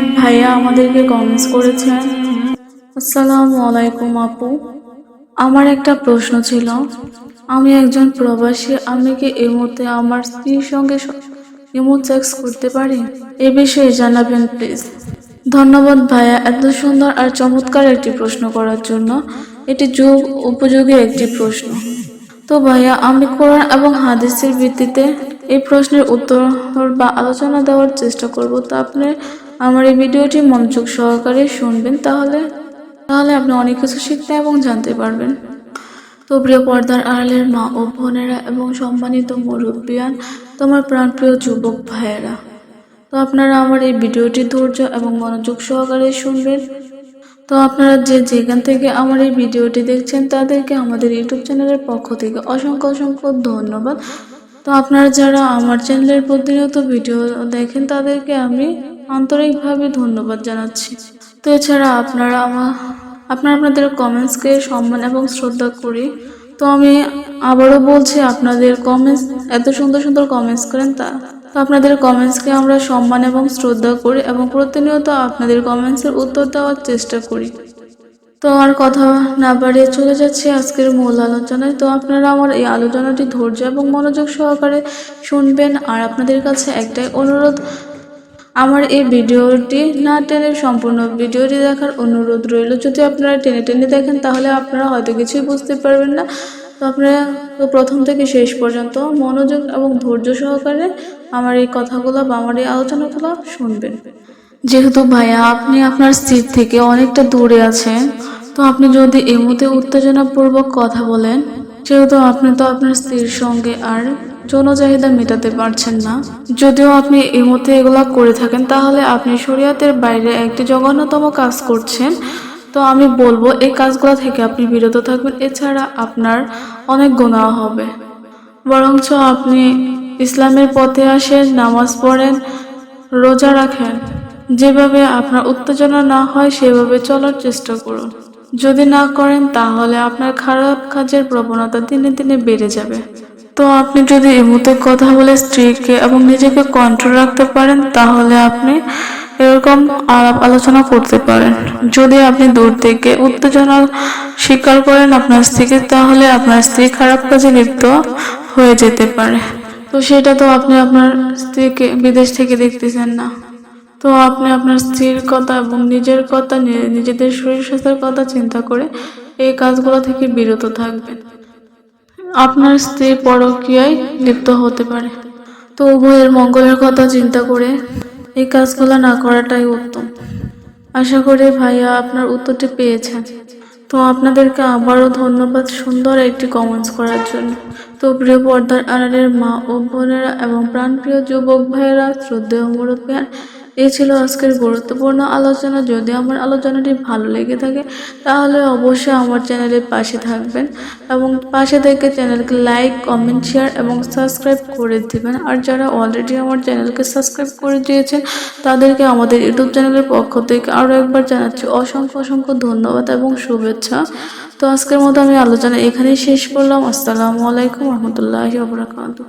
এক ভাইয়া আমাদেরকে কমেন্টস করেছেন। আসসালামু আলাইকুম আপু। আমার একটা প্রশ্ন ছিল, আমি একজন প্রবাসী, আমি কি এই মুহূর্তে আমার স্ত্রীর সঙ্গে ইমো সেক্স করতে পারি? এ বিষয়ে জানাবেন প্লিজ ধন্যবাদ ভাইয়া এত সুন্দর আর চমৎকার একটি প্রশ্ন করার জন্য। এটি যুগ উপযোগী একটি প্রশ্ন। তো ভাইয়া, আমি কোরআন এবং হাদিসের ভিত্তিতে এই প্রশ্নের উত্তর বা আলোচনা দেওয়ার চেষ্টা করব। তো আপনি আমার এই ভিডিওটি মনোযোগ সহকারে শুনবেন, তাহলে তাহলে আপনি অনেক কিছু শিখতে এবং জানতে পারবেন। তো প্রিয় পর্দার আড়ালের মা ও বোনেরা এবং সম্মানিত মুরব্বিয়ান, তোমার প্রাণপ্রিয় যুবক ভাইয়েরা, তো আপনারা আমার এই ভিডিওটি ধৈর্য এবং মনোযোগ সহকারে শুনবেন। তো আপনারা যে যেখান থেকে আমার এই ভিডিওটি দেখছেন, তাদেরকে আমাদের ইউটিউব চ্যানেলের পক্ষ থেকে অসংখ্য অসংখ্য ধন্যবাদ। আপনারা যারা আমার চ্যানেলের প্রতিনিয়ত ভিডিও দেখেন, তাদেরকে আমি আন্তরিকভাবে ধন্যবাদ জানাচ্ছি। তো এছাড়া আপনারা আমার আপনারা আপনাদের কমেন্টসকে সম্মান এবং শ্রদ্ধা করি। তো আমি আবারও বলছি, আপনাদের কমেন্টস এত সুন্দর সুন্দর কমেন্টস করেন, তা, তো আপনাদের কমেন্টসকে আমরা সম্মান এবং শ্রদ্ধা করি এবং প্রতিনিয়ত আপনাদের কমেন্টসের উত্তর দেওয়ার চেষ্টা করি। তো আর কথা না বাড়িয়ে চলে যাচ্ছে আজকের মূল আলোচনায়। তো আপনারা আমার এই আলোচনাটি ধৈর্য এবং মনোযোগ সহকারে শুনবেন। আর আপনাদের কাছে একটাই অনুরোধ, আমার এই ভিডিওটি না টেনে, সম্পূর্ণ ভিডিওটি দেখার অনুরোধ রইল। যদি আপনারা টেনে টেনে দেখেন, তাহলে আপনারা হয়তো কিছুই বুঝতে পারবেন না। তো আপনারা তো প্রথম থেকে শেষ পর্যন্ত মনোযোগ এবং ধৈর্য সহকারে আমার এই কথাগুলো বা আমার এই আলোচনাগুলো শুনবেন। যেহেতু ভাইয়া, আপনি আপনার স্ত্রীর থেকে অনেকটা দূরে আছেন। তো আপনি যদি এই মুহূর্তে উত্তেজনাপূর্বক কথা বলেন, যেহেতু আপনি তো আপনার স্ত্রীর সঙ্গে আর যৌন চাহিদা মেটাতে পারছেন না, যদিও আপনি এই মুহূর্তে এগুলা করে থাকেন, তাহলে আপনি শরীয়তের বাইরে একটি জঘন্যতম কাজ করছেন। তো আমি বলব এই কাজগুলো থেকে আপনি বিরত থাকবেন, এছাড়া আপনার অনেক গুণাহ হবে। বরঞ্চ আপনি ইসলামের পথে আসেন, নামাজ পড়েন, রোজা রাখেন। যেভাবে আপনার উত্তেজনা না হয়, সেভাবে চলার চেষ্টা করুন। যদি না করেন, তাহলে আপনার খারাপ কাজের প্রবণতা দিনে দিনে বেড়ে যাবে। তো আপনি যদি এই মুহূর্তে কথা বলে স্ত্রীকে এবং নিজেকে কন্ট্রোল রাখতে পারেন, তাহলে আপনি এরকম আলাপ আলোচনা করতে পারেন। যদি আপনি দূর থেকে উত্তেজনা স্বীকার করেন আপনার স্ত্রীকে, তাহলে আপনার স্ত্রী খারাপ কাজে লিপ্ত হয়ে যেতে পারে। তো সেটা তো আপনি আপনার স্ত্রীকে বিদেশ থেকে দেখতেছেন না। তো আপনি আপনার স্ত্রীর কথা এবং নিজের কথা নিজেদের শরীর স্বাস্থ্যের কথা চিন্তা করে এই কাজগুলো থেকে বিরত থাকবেন। আপনার স্ত্রী পরকীয়ায় লিপ্ত হতে পারে। তো উভয়ের মঙ্গলের কথা চিন্তা করে এই কাজগুলো না করাটাই উত্তম। আশা করি ভাইয়া আপনার উত্তরটি পেয়েছেন। তো আপনাদেরকে আবারও ধন্যবাদ সুন্দর একটি কমেন্টস করার জন্য। তো প্রিয় পর্দার আড়ালের মা ও বোনেরা এবং প্রাণপ্রিয় যুবক ভাইয়েরা, শ্রদ্ধেয় মুরব্বিয়ান এই ছিল আজকের গুরুত্বপূর্ণ আলোচনা। যদি আমার আলোচনাটি ভালো লেগে থাকে, তাহলে অবশ্যই আমার চ্যানেলের পাশে থাকবেন এবং পাশে থেকে চ্যানেলকে লাইক, কমেন্ট, শেয়ার এবং সাবস্ক্রাইব করে দিবেন। আর যারা অলরেডি আমার চ্যানেলকে সাবস্ক্রাইব করে দিয়েছেন, তাদেরকে আমাদের ইউটিউব চ্যানেলের পক্ষ থেকে আরও একবার জানাচ্ছি অসংখ্য অসংখ্য ধন্যবাদ এবং শুভেচ্ছা। তো আজকের মতো আমি আলোচনা এখানেই শেষ করলাম। আসসালামু আলাইকুম রহমতুল্লাহি ওবরাকাতুহ